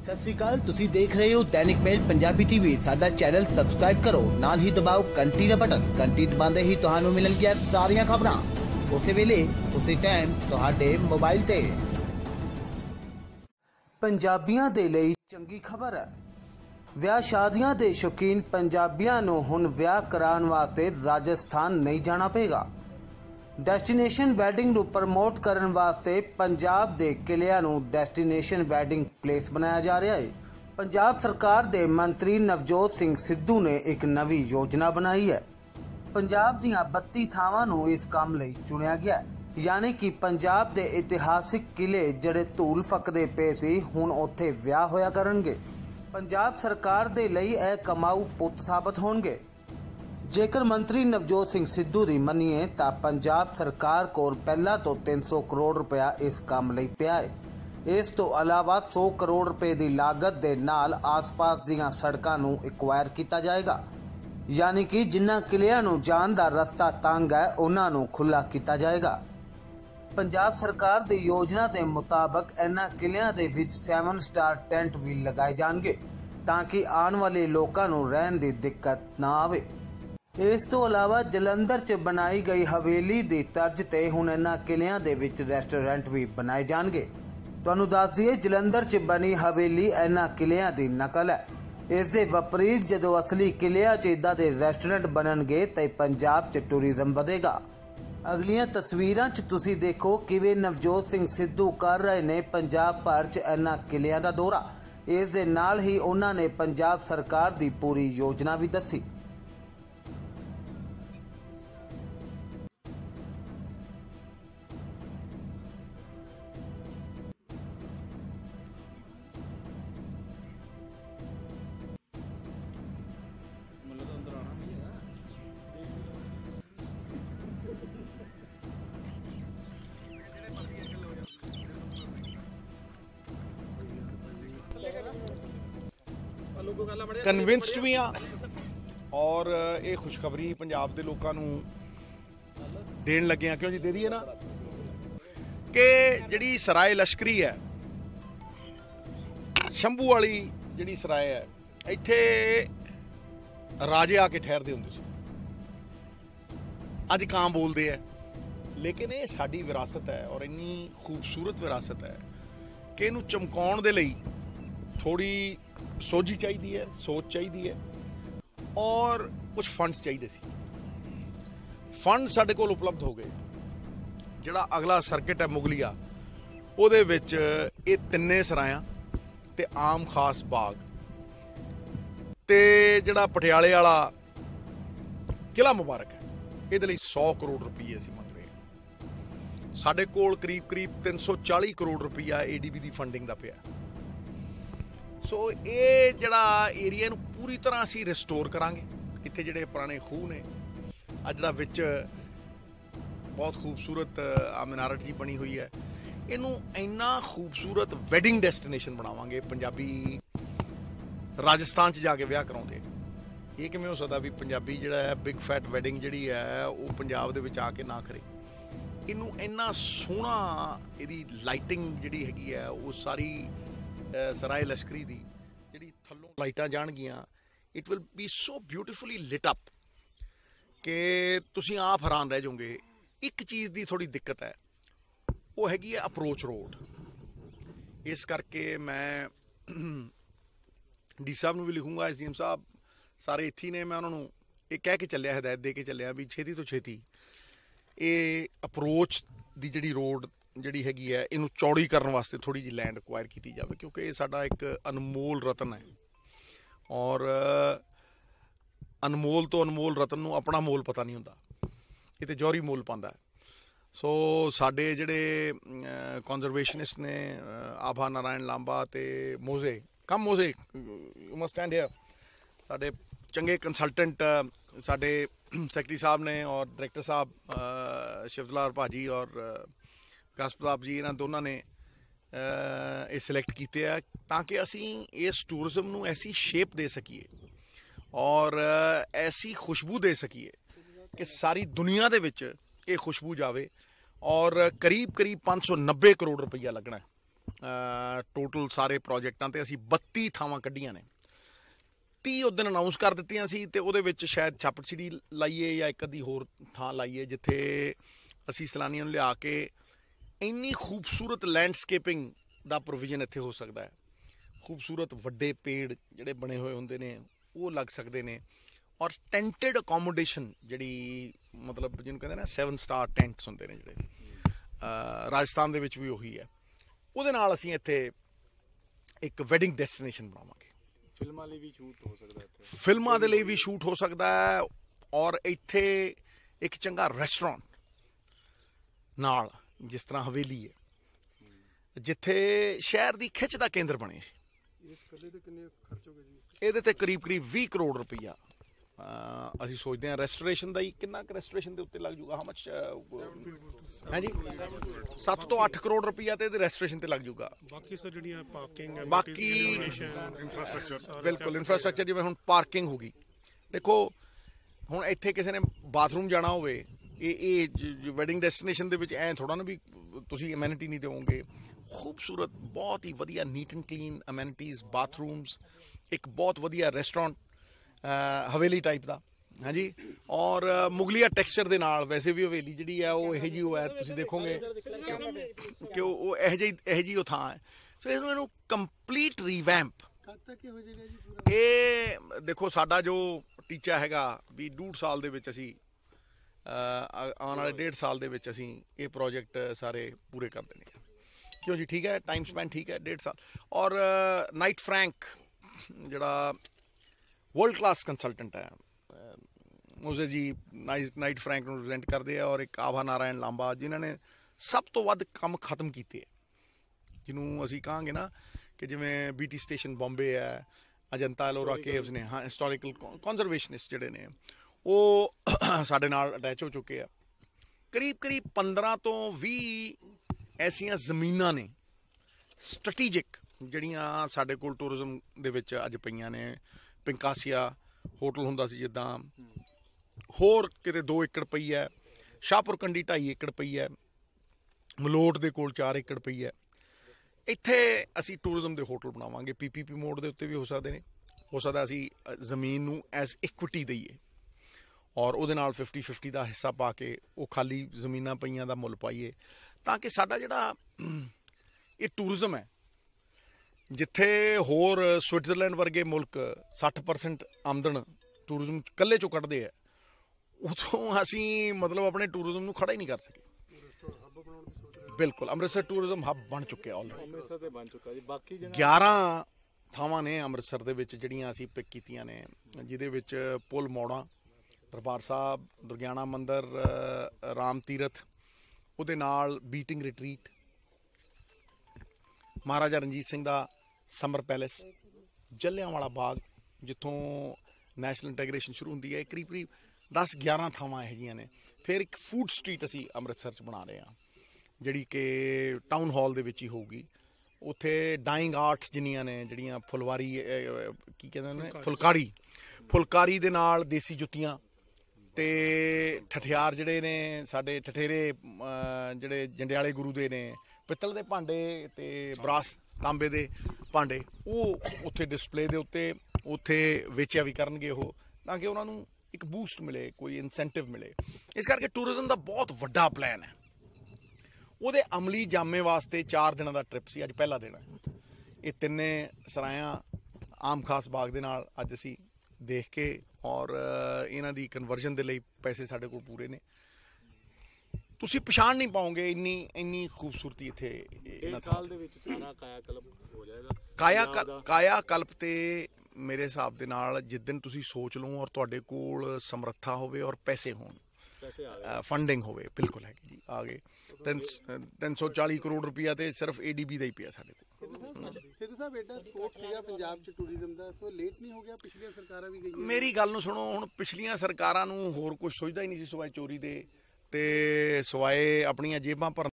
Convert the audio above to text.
ਸਤਿ ਸ਼੍ਰੀ ਅਕਾਲ, ਤੁਸੀਂ ਦੇਖ ਰਹੇ ਹੋ ਦੈਨਿਕ ਮੇਲ ਪੰਜਾਬੀ ਟੀਵੀ ਸਾਡਾ ਚੈਨਲ ਸਬਸਕ੍ਰਾਈਬ ਕਰੋ, ਨਾਲ ਹੀ ਦਬਾਓ ਘੰਟੀ ਦਾ ਬਟਨ। ਘੰਟੀ ਦਬਾਉਂਦੇ ਹੀ ਤੁਹਾਨੂੰ ਮਿਲਣਗੀਆਂ ਸਾਰੀਆਂ ਖਬਰਾਂ। ਉਸੇ ਵੇਲੇ, ਉਸੇ ਟਾਈਮ ਤੁਹਾਡੇ ਮੋਬਾਈਲ ਤੇ। ਪੰਜਾਬੀਆਂ ਦੇ ਲਈ ਚੰਗੀ ਖਬਰ ਹੈ। ਵਿਆਹ ਸ਼ਾਦੀਆਂ ਦੇ ਸ਼ੌਕੀਨ ਪੰਜਾਬੀਆਂ ਨੂੰ ਹੁਣ ਵਿਆਹ ਕਰਾਉਣ ਵਾਸਤੇ ਰਾਜਸਥਾਨ ਨਹੀਂ ਜਾਣਾ ਪਏਗਾ। ਡੈਸਟੀਨੇਸ਼ਨ ਵੈਡਿੰਗ ਨੂੰ ਪ੍ਰਮੋਟ ਕਰਨ ਵਾਸਤੇ ਪੰਜਾਬ ਦੇ ਕਿਲਿਆਂ ਨੂੰ ਡੈਸਟੀਨੇਸ਼ਨ ਵੈਡਿੰਗ ਪਲੇਸ ਬਣਾਇਆ ਜਾ ਰਿਹਾ ਹੈ। ਪੰਜਾਬ ਸਰਕਾਰ ਦੇ ਮੰਤਰੀ ਨਵਜੋਤ ਸਿੰਘ ਸਿੱਧੂ ਨੇ ਇੱਕ ਨਵੀਂ ਯੋਜਨਾ ਬਣਾਈ ਹੈ। ਪੰਜਾਬ ਦੀਆਂ 32 ਥਾਵਾਂ ਨੂੰ ਇਸ ਕੰਮ ਲਈ ਚੁਣਿਆ ਗਿਆ ਹੈ। ਯਾਨੀ ਕਿ ਪੰਜਾਬ ਦੇ ਇਤਿਹਾਸਿਕ ਕਿਲੇ ਜਿਹੜੇ ਧੂਲ ਫੱਕਦੇ ਪਏ ਸੀ, ਹੁਣ ਉੱਥੇ ਵਿਆਹ ਹੋਇਆ ਕਰਨਗੇ। ਪੰਜਾਬ ਸਰਕਾਰ ਦੇ ਲਈ ਇਹ ਕਮਾਊ ਪੁੱਤ ਸਾਬਤ ਹੋਣਗੇ। ਜੇਕਰ ਮੰਤਰੀ ਨਵਜੋਤ ਸਿੰਘ ਸਿੱਧੂ ਦੀ ਮੰਨੀਏ ਤਾਂ ਪੰਜਾਬ ਸਰਕਾਰ ਕੋਲ ਪਹਿਲਾਂ ਤੋਂ 300 ਕਰੋੜ ਰੁਪਇਆ ਇਸ ਕੰਮ ਲਈ ਪਿਆ ਹੈ ਇਸ ਤੋਂ ਇਲਾਵਾ 100 ਕਰੋੜ ਰੁਪਏ ਦੀ ਲਾਗਤ ਦੇ ਨਾਲ ਆਸ-ਪਾਸ ਦੀਆਂ ਸੜਕਾਂ ਨੂੰ ਐਕਵਾਇਰ ਕੀਤਾ ਜਾਏਗਾ। ਯਾਨੀ ਕਿ ਜਿਨ੍ਹਾਂ ਕਿਲਿਆਂ ਨੂੰ ਜਾਣ ਦਾ ਰਸਤਾ ਤੰਗ ਹੈ, ਉਹਨਾਂ ਨੂੰ ਖੁੱਲਾ ਕੀਤਾ ਜਾਏਗਾ। ਪੰਜਾਬ ਸਰਕਾਰ ਦੀ ਯੋਜਨਾ ਦੇ ਮੁਤਾਬਕ ਇਹਨਾਂ ਕਿਲਿਆਂ ਦੇ ਵਿੱਚ 7 ਸਟਾਰ ਟੈਂਟ ਵੀ ਲਗਾਏ ਜਾਣਗੇ, ਤਾਂ ਕਿ ਆਉਣ ਵਾਲੇ ਲੋਕਾਂ ਨੂੰ ਰਹਿਣ ਦੀ ਦਿੱਕਤ ਨਾ ਆਵੇ। ਇਸ ਤੋਂ ਇਲਾਵਾ ਜਲੰਧਰ 'ਚ ਬਣਾਈ ਗਈ ਹਵੇਲੀ ਦੀ ਤਰਜ਼ ਤੇ ਹੁਣ ਇਹਨਾਂ ਕਿਲਿਆਂ ਦੇ ਵਿੱਚ ਰੈਸਟੋਰੈਂਟ ਵੀ ਬਣਾਏ ਜਾਣਗੇ। ਤੁਹਾਨੂੰ ਦੱਸ ਦਈਏ, ਜਲੰਧਰ 'ਚ ਬਣੀ ਹਵੇਲੀ ਇਹਨਾਂ ਕਿਲਿਆਂ ਦੀ ਨਕਲ ਹੈ। ਇਸ ਦੇ ਵਿਪਰੀਤ ਜਦੋਂ ਅਸਲੀ ਕਿਲਿਆਂ 'ਚ ਇਦਾਂ ਦੇ ਰੈਸਟੋਰੈਂਟ ਬਣਨਗੇ ਤਾਂ ਪੰਜਾਬ 'ਚ ਟੂਰਿਜ਼ਮ ਵਧੇਗਾ। ਅਗਲੀਆਂ ਤਸਵੀਰਾਂ 'ਚ ਤੁਸੀਂ ਦੇਖੋ ਕਿਵੇਂ ਨਵਜੋਤ ਸਿੰਘ ਸਿੱਧੂ ਕਰ ਰਹੇ ਨੇ ਪੰਜਾਬ ਭਰ 'ਚ ਇਹਨਾਂ ਕਿਲਿਆਂ ਦਾ ਦੌਰਾ। ਇਸ ਦੇ ਨਾਲ ਹੀ ਉਹਨਾਂ ਨੇ ਪੰਜਾਬ ਸਰਕਾਰ ਦੀ ਪੂਰੀ ਯੋਜਨਾ ਵੀ ਦੱਸੀ। ਕਨਵਿੰਸਡ ਵੀ ਆ ਔਰ ਇਹ ਖੁਸ਼ਖਬਰੀ ਪੰਜਾਬ ਦੇ ਲੋਕਾਂ ਨੂੰ ਦੇਣ ਲੱਗੇ ਆ ਕਿਉਂ ਜੀ? ਦੇ ਦਈਏ ਨਾ। ਕਿ ਜਿਹੜੀ ਸਰਾਏ ਲਸ਼ਕਰੀ ਹੈ, ਸ਼ੰਭੂ ਵਾਲੀ ਜਿਹੜੀ ਸਰਾਏ ਹੈ, ਇੱਥੇ ਰਾਜੇ ਆ ਕੇ ਠਹਿਰਦੇ ਹੁੰਦੇ ਸੀ। ਅੱਜ ਕਾਂ ਬੋਲਦੇ ਆ ਲੇਕਿਨ ਇਹ ਸਾਡੀ ਵਿਰਾਸਤ ਹੈ ਔਰ ਇੰਨੀ ਖੂਬਸੂਰਤ ਵਿਰਾਸਤ ਹੈ ਕਿ ਇਹਨੂੰ ਚਮਕਾਉਣ ਦੇ ਲਈ ਥੋੜੀ ਸੋਝੀ ਚਾਹੀਦੀ ਹੈ ਸੋਚ ਚਾਹੀਦੀ ਹੈ ਔਰ ਕੁਝ ਫੰਡਸ ਚਾਹੀਦੇ ਸੀ ਫੰਡ ਸਾਡੇ ਕੋਲ ਉਪਲਬਧ ਹੋ ਗਏ ਜਿਹੜਾ ਅਗਲਾ ਸਰਕਟ ਹੈ ਮੁਗਲੀਆ ਉਹਦੇ ਵਿੱਚ ਇਹ ਤਿੰਨੇ ਸਰਾਇਆ ਤੇ ਆਮ ਖਾਸ ਬਾਗ ਤੇ ਜਿਹੜਾ ਪਟਿਆਲੇ ਵਾਲਾ ਕਿਲਾ ਮੁਬਾਰਕ ਹੈ ਇਹਦੇ ਲਈ 100 ਕਰੋੜ ਰੁਪਏ ਅਸੀਂ ਮੰਗ ਰਹੇ ਹਾਂ ਸਾਡੇ ਕੋਲ ਕਰੀਬ ਕਰੀਬ 340 ਕਰੋੜ ਰੁਪਇਆ ਏਡੀਬੀ ਦੀ ਫੰਡਿੰਗ ਦਾ ਪਿਆ ਸੋ ਇਹ ਜਿਹੜਾ ਏਰੀਆ ਨੂੰ ਪੂਰੀ ਤਰ੍ਹਾਂ ਅਸੀਂ ਰਿਸਟੋਰ ਕਰਾਂਗੇ। ਇੱਥੇ ਜਿਹੜੇ ਪੁਰਾਣੇ ਖੂਹ ਨੇ ਆ ਜਿਹੜਾ ਵਿੱਚ ਬਹੁਤ ਖੂਬਸੂਰਤ ਆ ਮਿਨਾਰਟ ਜੀ ਬਣੀ ਹੋਈ ਹੈ। ਇਹਨੂੰ ਇੰਨਾ ਖੂਬਸੂਰਤ ਵੈਡਿੰਗ ਡੈਸਟੀਨੇਸ਼ਨ ਬਣਾਵਾਂਗੇ, ਪੰਜਾਬੀ ਰਾਜਸਥਾਨ 'ਚ ਜਾ ਕੇ ਵਿਆਹ ਕਰਾਉਂਦੇ। ਇਹ ਕਿਵੇਂ ਹੋ ਸਕਦਾ ਵੀ ਪੰਜਾਬੀ ਜਿਹੜਾ ਹੈ ਬਿਗ ਫੈਟ ਵੈਡਿੰਗ ਜਿਹੜੀ ਹੈ, ਉਹ ਪੰਜਾਬ ਦੇ ਵਿੱਚ ਆ ਕੇ ਨਾ ਕਰੇ? ਇਹਨੂੰ ਇੰਨਾ ਸੋਹਣਾ ਇਹਦੀ ਲਾਈਟਿੰਗ ਜਿਹੜੀ ਹੈਗੀ ਹੈ, ਉਹ ਸਾਰੀ ਸਰਾਏ ਲਸ਼ਕਰੀ ਦੀ ਜਿਹੜੀ ਥੱਲੋਂ ਲਾਈਟਾਂ ਜਾਣਗੀਆਂ it will be so beautifully lit up ਕਿ ਤੁਸੀਂ ਆਪ ਹੈਰਾਨ ਰਹਿ ਜਾਓਗੇ। ਇੱਕ ਚੀਜ਼ ਦੀ ਥੋੜੀ ਦਿੱਕਤ ਹੈ, ਉਹ ਹੈਗੀ ਹੈ ਅਪਰੋਚ ਰੋਡ ਇਸ ਕਰਕੇ ਮੈਂ ਡੀ ਸਾਹਿਬ ਨੂੰ ਵੀ ਲਿਖੂੰਗਾ ਐਸਡੀਐਮ ਸਾਹਿਬ ਸਾਰੇ ਇੱਥੇ ਨੇ, ਮੈਂ ਉਹਨਾਂ ਨੂੰ ਇਹ ਕਹਿ ਕੇ ਚੱਲਿਆ, ਹਦਾਇਤ ਦੇ ਕੇ ਚੱਲਿਆ ਵੀ ਛੇਤੀ ਤੋਂ ਛੇਤੀ ਇਹ ਅਪਰੋਚ ਦੀ ਜਿਹੜੀ ਰੋਡ ਜਿਹੜੀ ਹੈਗੀ ਹੈ, ਇਹਨੂੰ ਚੌੜੀ ਕਰਨ ਵਾਸਤੇ ਥੋੜੀ ਜਿਹੀ ਲੈਂਡ ਅਕਵਾਇਰ ਕੀਤੀ ਜਾਵੇ, ਕਿਉਂਕਿ ਇਹ ਸਾਡਾ ਇੱਕ ਅਨਮੋਲ ਰਤਨ ਹੈ। ਔਰ ਅਨਮੋਲ ਤੋਂ ਅਨਮੋਲ ਰਤਨ ਨੂੰ ਆਪਣਾ ਮੋਲ ਪਤਾ ਨਹੀਂ ਹੁੰਦਾ। ਇਹ ਤੇ ਜੌਹਰੀ ਮੋਲ ਪਾਉਂਦਾ ਸੋ, ਸਾਡੇ ਜਿਹੜੇ ਕਨਜ਼ਰਵੇਸ਼ਨਿਸਟ ਨੇ ਆਭਾ ਨਾਰਾਇਣ ਲਾਂਬਾ ਤੇ Moses come Moses you must stand here ਸਾਡੇ ਚੰਗੇ ਕੰਸਲਟੈਂਟ ਸਾਡੇ ਸੈਕਟਰੀ ਸਾਹਿਬ ਨੇ ਔਰ ਡਾਇਰੈਕਟਰ ਸਾਹਿਬ ਸ਼ਿਵਦਲਾਲ ਭਾਜੀ ਔਰ ਵਿਕਾਸ ਜੀ ਇਹਨਾਂ ਦੋਨਾਂ ਨੇ ਇਹ ਸਿਲੈਕਟ ਕੀਤੇ ਆ ਤਾਂ ਕਿ ਅਸੀਂ ਇਸ ਟੂਰਿਜ਼ਮ ਨੂੰ ਐਸੀ ਸ਼ੇਪ ਦੇ ਸਕੀਏ ਔਰ ਐਸੀ ਖੁਸ਼ਬੂ ਦੇ ਸਕੀਏ ਕਿ ਸਾਰੀ ਦੁਨੀਆ ਦੇ ਵਿੱਚ ਇਹ ਖੁਸ਼ਬੂ ਜਾਵੇ ਔਰ ਕਰੀਬ ਕਰੀਬ 590 ਕਰੋੜ ਰੁਪਈਆ ਲੱਗਣਾ ਟੋਟਲ ਸਾਰੇ ਪ੍ਰੋਜੈਕਟਾਂ ਤੇ ਅਸੀਂ 32 ਥਾਵਾਂ ਕੱਢੀਆਂ ਨੇ। 30 ਉਹ ਦਿਨ ਅਨਾਉਂਸ ਕਰ ਦਿੱਤੀਆਂ ਸੀ ਤੇ ਉਹਦੇ ਵਿੱਚ ਸ਼ਾਇਦ ਛਾਪੜ ਛਾਪੜਛਿੜੀ ਲਾਈਏ ਜਾਂ ਇੱਕ ਅੱਧੀ ਹੋਰ ਥਾਂ ਲਾਈਏ ਜਿੱਥੇ ਅਸੀਂ ਸੈਲਾਨੀਆਂ ਨੂੰ ਲਿਆ ਕੇ ਇੰਨੀ ਖੂਬਸੂਰਤ ਲੈਂਡਸਕੇਪਿੰਗ ਦਾ ਪ੍ਰੋਵੀਜ਼ਨ ਇੱਥੇ ਹੋ ਸਕਦਾ ਹੈ। ਖੂਬਸੂਰਤ ਵੱਡੇ ਪੇੜ ਜਿਹੜੇ ਬਣੇ ਹੋਏ ਹੁੰਦੇ ਨੇ ਉਹ ਲੱਗ ਸਕਦੇ ਨੇ। ਔਰ ਟੈਂਟਡ ਅਕੋਮੋਡੇਸ਼ਨ ਜਿਹੜੀ ਮਤਲਬ ਜਿਹਨੂੰ ਕਹਿੰਦੇ ਨਾ 7 ਸਟਾਰ ਟੈਂਟਸ ਹੁੰਦੇ ਨੇ ਜਿਹੜੇ। ਰਾਜਸਥਾਨ ਦੇ ਵਿੱਚ ਵੀ ਉਹੀ ਹੈ। ਉਹਦੇ ਨਾਲ ਅਸੀਂ ਇੱਥੇ ਇੱਕ ਵੈਡਿੰਗ ਡੈਸਟੀਨੇਸ਼ਨ ਬਣਾਵਾਂਗੇ। ਫਿਲਮਾਂ ਲਈ ਵੀ ਸ਼ੂਟ ਹੋ ਸਕਦਾ ਇੱਥੇ। ਫਿਲਮਾਂ ਦੇ ਲਈ ਵੀ ਸ਼ੂਟ ਹੋ ਸਕਦਾ ਹੈ ਔਰ ਇੱਥੇ ਇੱਕ ਚੰਗਾ ਰੈਸਟੋਰੈਂਟ ਨਾਲ ਜਿਸ ਤਰ੍ਹਾਂ ਹਵੇਲੀ ਹੈ ਜਿੱਥੇ ਸ਼ਹਿਰ ਦੀ ਖਿੱਚ ਦਾ ਕੇਂਦਰ ਬਣੇ। ਇਸ ਕੱਲੇ ਤੇ ਕਿੰਨੇ ਖਰਚ ਹੋ ਗਏ ਜੀ? ਇਹਦੇ ਤੇ ਕਰੀਬ ਕਰੀਬ 20 ਕਰੋੜ ਰੁਪਈਆ ਅਸੀਂ ਸੋਚਦੇ ਹਾਂ ਰੈਸਟੋਰੇਸ਼ਨ ਦਾ ਹੀ ਕਿੰਨਾ ਕੁ ਰੈਸਟੋਰੇਸ਼ਨ ਦੇ ਉੱਤੇ ਲੱਗ ਜਾਊਗਾ ਹਾਊ ਮਚ ਹਾਂਜੀ? 7 ਤੋਂ 8 ਕਰੋੜ ਰੁਪਈਆ ਤੇ ਇਹਦੇ ਰੈਸਟੋਰੇਸ਼ਨ ਤੇ ਲੱਗ ਜਾਊਗਾ ਬਾਕੀ ਸਰ ਜਿਹੜੀਆਂ ਪਾਰਕਿੰਗ ਹੈ ਬਾਕੀ ਇਨਫਰਾਸਟ੍ਰਕਚਰ ਬਿਲਕੁਲ ਇਨਫਰਾਸਟ੍ਰਕਚਰ ਜਿਵੇਂ ਹੁਣ ਪਾਰਕਿੰਗ ਹੋ ਗਈ। ਦੇਖੋ ਹੁਣ ਇੱਥੇ ਕਿਸੇ ਨੇ ਬਾਥਰੂਮ ਜਾਣਾ ਹੋਵੇ ਇਹ ਇਹ ਵੈਡਿੰਗ ਡੈਸਟੀਨੇਸ਼ਨ ਦੇ ਵਿੱਚ ਐ ਥੋੜਾ ਨਾ ਵੀ ਤੁਸੀਂ ਅਮੈਨਿਟੀ ਨਹੀਂ ਦਿਓਗੇ। ਖੂਬਸੂਰਤ ਬਹੁਤ ਹੀ ਵਧੀਆ neat and clean amenities bathrooms ਇੱਕ ਬਹੁਤ ਵਧੀਆ ਰੈਸਟੋਰੈਂਟ ਹਵੇਲੀ ਟਾਈਪ ਦਾ ਹਾਂਜੀ? ਔਰ ਅ, ਮੁਗਲੀਆ ਟੈਕਸਚਰ ਦੇ ਨਾਲ ਵੈਸੇ ਵੀ ਹਵੇਲੀ ਜਿਹੜੀ ਹੈ ਉਹ ਇਹੋ ਜਿਹੀ ਉਹ ਹੈ ਤੁਸੀਂ ਦੇਖੋਗੇ ਕਿ ਉਹ ਇਹੋ ਜਿਹੀ ਇਹੋ ਜਿਹੀ ਉਹ ਥਾਂ ਹੈ। ਸੋ ਇਹਨੂੰ ਇਹਨੂੰ ਕੰਪਲੀਟ ਰੀਵੈਂਪ ਇਹ ਦੇਖੋ ਸਾਡਾ ਜੋ ਟੀਚਾ ਹੈਗਾ ਵੀ ਡੂਢ ਸਾਲ ਦੇ ਵਿੱਚ ਅਸੀਂ ਆਉਣ ਵਾਲੇ ਡੇਢ ਸਾਲ ਦੇ ਵਿੱਚ ਅਸੀਂ ਇਹ ਪ੍ਰੋਜੈਕਟ ਸਾਰੇ ਪੂਰੇ ਕਰ ਦੇਣੇ ਆ। ਕਿਉਂ ਜੀ? ਠੀਕ ਹੈ ਟਾਈਮ ਸਪੈਨ ਠੀਕ ਹੈ ਡੇਢ ਸਾਲ। ਔਰ ਨਾਈਟ ਫਰੈਂਕ ਜਿਹੜਾ ਵਰਲਡ ਕਲਾਸ ਕੰਸਲਟੈਂਟ ਹੈ ਮੋਜ਼ੇ ਜੀ ਨਾਈਟ ਫਰੈਂਕ ਨੂੰ ਰਿਪਰੈਜ਼ੈਂਟ ਕਰਦੇ ਆ ਔਰ ਇੱਕ ਆਭਾ ਨਾਰਾਇਣ ਲਾਂਬਾ ਜਿਨ੍ਹਾਂ ਨੇ ਸਭ ਤੋਂ ਵੱਧ ਕੰਮ ਖਤਮ ਕੀਤੇ ਹੈ ਜਿਹਨੂੰ ਅਸੀਂ ਕਹਾਂਗੇ ਨਾ ਕਿ ਜਿਵੇਂ ਬੀਟੀ ਸਟੇਸ਼ਨ ਬੰਬੇ ਹੈ ਅਜੰਤਾ ਐਲੋਰਾ ਕੇਵਸ ਨੇ ਹਾਂ ਹਿਸਟੋਰੀਕਲ ਕਨਜ਼ਰਵੇਸ਼ਨਿਸਟ ਜਿਹੜੇ ਨੇ। ਉਹ ਸਾਡੇ ਨਾਲ ਅਟੈਚ ਹੋ ਚੁੱਕੇ ਆ। ਕਰੀਬ ਕਰੀਬ 15 ਤੋਂ 20 ਐਸੀਆਂ ਜ਼ਮੀਨਾਂ ਨੇ ਸਟ੍ਰੈਟੇਜਿਕ ਜਿਹੜੀਆਂ ਸਾਡੇ ਕੋਲ ਟੂਰਿਜ਼ਮ ਦੇ ਵਿੱਚ ਅੱਜ ਪਈਆਂ ਨੇ। ਪਿੰਕਾਸੀਆ ਹੋਟਲ ਹੁੰਦਾ ਸੀ ਜਿੱਦਾਂ। ਹੋਰ ਕਿਤੇ 2 ਏਕੜ ਪਈ ਹੈ। ਸ਼ਾਹਪੁਰ ਕੰਡੀ 2.5 ਏਕੜ ਪਈ ਹੈ। ਮਲੋਟ ਦੇ ਕੋਲ 4 ਏਕੜ ਪਈ ਹੈ। ਇੱਥੇ ਅਸੀਂ ਟੂਰਿਜ਼ਮ ਦੇ ਹੋਟਲ ਬਣਾਵਾਂਗੇ। ਪੀਪੀਪੀ ਮੋਡ ਦੇ ਉੱਤੇ ਵੀ ਹੋ ਸਕਦੇ ਨੇ। ਹੋ ਸਕਦਾ ਅਸੀਂ ਜ਼ਮੀਨ ਨੂੰ ਐਜ਼ ਇਕੁਇਟੀ ਦਈਏ। ਔਰ ਉਹਦੇ ਨਾਲ 50 50 ਦਾ ਹਿੱਸਾ ਪਾ ਕੇ ਉਹ ਖਾਲੀ ਜ਼ਮੀਨਾਂ ਪਈਆਂ ਦਾ ਮੁੱਲ ਪਾਈਏ ਤਾਂ ਕਿ ਸਾਡਾ ਜਿਹੜਾ ਇਹ ਟੂਰਿਜ਼ਮ ਹੈ ਜਿੱਥੇ ਹੋਰ ਸਵਿਟਜ਼ਰਲੈਂਡ ਵਰਗੇ ਮੁਲਕ 60% ਆਮਦਨ ਟੂਰਿਜ਼ਮ ਕੱਲੇ ਚੋਂ ਕੱਢਦੇ ਆ ਉਥੋਂ ਅਸੀਂ ਮਤਲਬ ਆਪਣੇ ਟੂਰਿਜ਼ਮ ਨੂੰ ਖੜਾ ਹੀ ਨਹੀਂ ਕਰ ਸਕੇ। ਬਿਲਕੁਲ ਅੰਮ੍ਰਿਤਸਰ ਟੂਰਿਜ਼ਮ ਹੱਬ ਬਣ ਚੁੱਕਿਆ ਆਲਰੇਡੀ ਅੰਮ੍ਰਿਤਸਰ ਤੇ ਬਣ ਚੁੱਕਾ ਜੀ ਬਾਕੀ ਜਣਾ 11 ਥਾਵਾਂ ਨੇ ਅੰਮ੍ਰਿਤਸਰ ਦੇ ਵਿੱਚ ਜਿਹੜੀਆਂ ਅਸੀਂ ਪਿਕ ਕੀਤੀਆਂ ਨੇ ਜਿਹਦੇ ਵਿੱਚ ਪੁਲ ਮੋੜਾ ਦਰਬਾਰ ਸਾਹਿਬ ਦੁਰਗਿਆਣਾ ਮੰਦਿਰ ਰਾਮ ਤੀਰਥ ਉਹਦੇ ਨਾਲ ਬੀਟਿੰਗ ਰਿਟਰੀਟ ਮਹਾਰਾਜਾ ਰਣਜੀਤ ਸਿੰਘ ਦਾ ਸਮਰ ਪੈਲੇਸ ਜਲਿਆਂਵਾਲਾ ਬਾਗ ਜਿੱਥੋਂ ਨੈਸ਼ਨਲ ਇੰਟੀਗ੍ਰੇਸ਼ਨ ਸ਼ੁਰੂ ਹੁੰਦੀ ਹੈ ਕਰੀਬ ਕਰੀਬ 10 11 ਥਾਵਾਂ ਇਹੋ ਜਿਹੀਆਂ ਨੇ। ਫਿਰ ਇੱਕ ਫੂਡ ਸਟਰੀਟ ਅਸੀਂ ਅੰਮ੍ਰਿਤਸਰ 'ਚ ਬਣਾ ਰਹੇ ਹਾਂ ਜਿਹੜੀ ਕਿ ਟਾਊਨ ਹਾਲ ਦੇ ਵਿੱਚ ਹੀ ਹੋਊਗੀ। ਉੱਥੇ ਡਾਈਂਗ ਆਰਟਸ ਜਿੰਨੀਆਂ ਨੇ ਜਿਹੜੀਆਂ ਫੁਲਵਾਰੀ ਕੀ ਕਹਿੰਦੇ ਨੇ? ਫੁਲਕਾਰੀ। ਫੁਲਕਾਰੀ ਦੇ ਨਾਲ ਦੇਸੀ ਜੁੱਤੀਆਂ ਤੇ ਠਠਿਆਰ ਜਿਹੜੇ ਨੇ, ਸਾਡੇ ਠਠੇਰੇ ਜਿਹੜੇ ਜੰਡਿਆਲੇ ਗੁਰੂ ਦੇ ਨੇ, ਪਿੱਤਲ ਦੇ ਭਾਂਡੇ ਤੇ ਬਰਾਸ ਤਾਂਬੇ ਦੇ ਭਾਂਡੇ, ਉਹ ਉੱਥੇ ਡਿਸਪਲੇ ਦੇ ਉੱਤੇ ਉੱਥੇ ਵੇਚਿਆ ਵੀ ਕਰਨਗੇ ਉਹ, ਤਾਂ ਕਿ ਉਹਨਾਂ ਨੂੰ ਇੱਕ ਬੂਸਟ ਮਿਲੇ, ਕੋਈ ਇਨਸੈਂਟਿਵ ਮਿਲੇ। ਇਸ ਕਰਕੇ ਟੂਰਿਜ਼ਮ ਦਾ ਬਹੁਤ ਵੱਡਾ ਪਲਾਨ ਹੈ। ਉਹਦੇ ਅਮਲੀ ਜਾਮੇ ਵਾਸਤੇ 4 ਦਿਨਾਂ ਦਾ ਟ੍ਰਿਪ ਸੀ, ਅੱਜ ਪਹਿਲਾ ਦਿਨ ਹੈ। ਇਹ ਤਿੰਨੇ ਸਰਾਇਆ, ਆਮ ਖਾਸ ਬਾਗ ਦੇ ਨਾਲ ਅੱਜ ਅਸੀਂ ਦੇਖ ਕੇ ਔਰ ਇਹਨਾਂ ਦੀ ਕਨਵਰਜਨ ਦੇ ਲਈ ਪੈਸੇ ਸਾਡੇ ਕੋਲ ਪੂਰੇ ਨੇ। ਤੁਸੀਂ ਪਛਾਣ ਨਹੀਂ ਪਾਓਗੇ ਇੰਨੀ ਇੰਨੀ ਖੂਬਸੂਰਤੀ ਇੱਥੇ ਇਹਨਾਂ ਸਾਲ ਦੇ ਵਿੱਚ ਸਾਰਾ ਕਾਇਆ ਕਲਪ ਹੋ ਜਾਏਗਾ। ਕਾਇਆ ਕਾਇਆ ਕਲਪ ਤੇ ਮੇਰੇ ਹਿਸਾਬ ਦੇ ਨਾਲ ਜਿਸ ਦਿਨ ਤੁਸੀਂ ਸੋਚ ਲਓ ਔਰ ਤੁਹਾਡੇ ਕੋਲ ਸਮਰੱਥਾ ਹੋਵੇ ਔਰ ਪੈਸੇ ਹੋਣ ਫੰਡਿੰਗ ਹੋਵੇ ਬਿਲਕੁਲ ਹੈ ਜੀ ਆ ਗਏ। ਤਿੰਨ- 340 ਕਰੋੜ ਰੁਪਇਆ ਤੇ ਸਿਰਫ ਏਡੀਬੀ ਦਾ ਹੀ ਪਿਆ ਸਾਡੇ ਕੋਲ। ਸਿੱਧੂ ਸਾਹਿਬ ਐਡਾ ਸਪੋਰਟ ਸੀਗਾ ਪੰਜਾਬ ਚ ਟੂਰਿਜ਼ਮ ਦਾ ਸੋ ਲੇਟ ਨਹੀਂ ਹੋ ਗਿਆ ਪਿਛਲੀਆਂ ਸਰਕਾਰਾਂ ਵੀ ਗਈਆਂ ਮੇਰੀ ਗੱਲ ਨੂੰ ਸੁਣੋ ਹੁਣ ਪਿਛਲੀਆਂ ਸਰਕਾਰਾਂ ਨੂੰ ਹੋਰ ਕੁਝ ਸੋਚਦਾ ਹੀ ਨਹੀਂ ਸੀ ਸਿਵਾਏ ਚੋਰੀ ਦੇ ਤੇ ਸਿਵਾਏ ਆਪਣੀਆਂ ਜੇਬਾਂ ਭਰਨ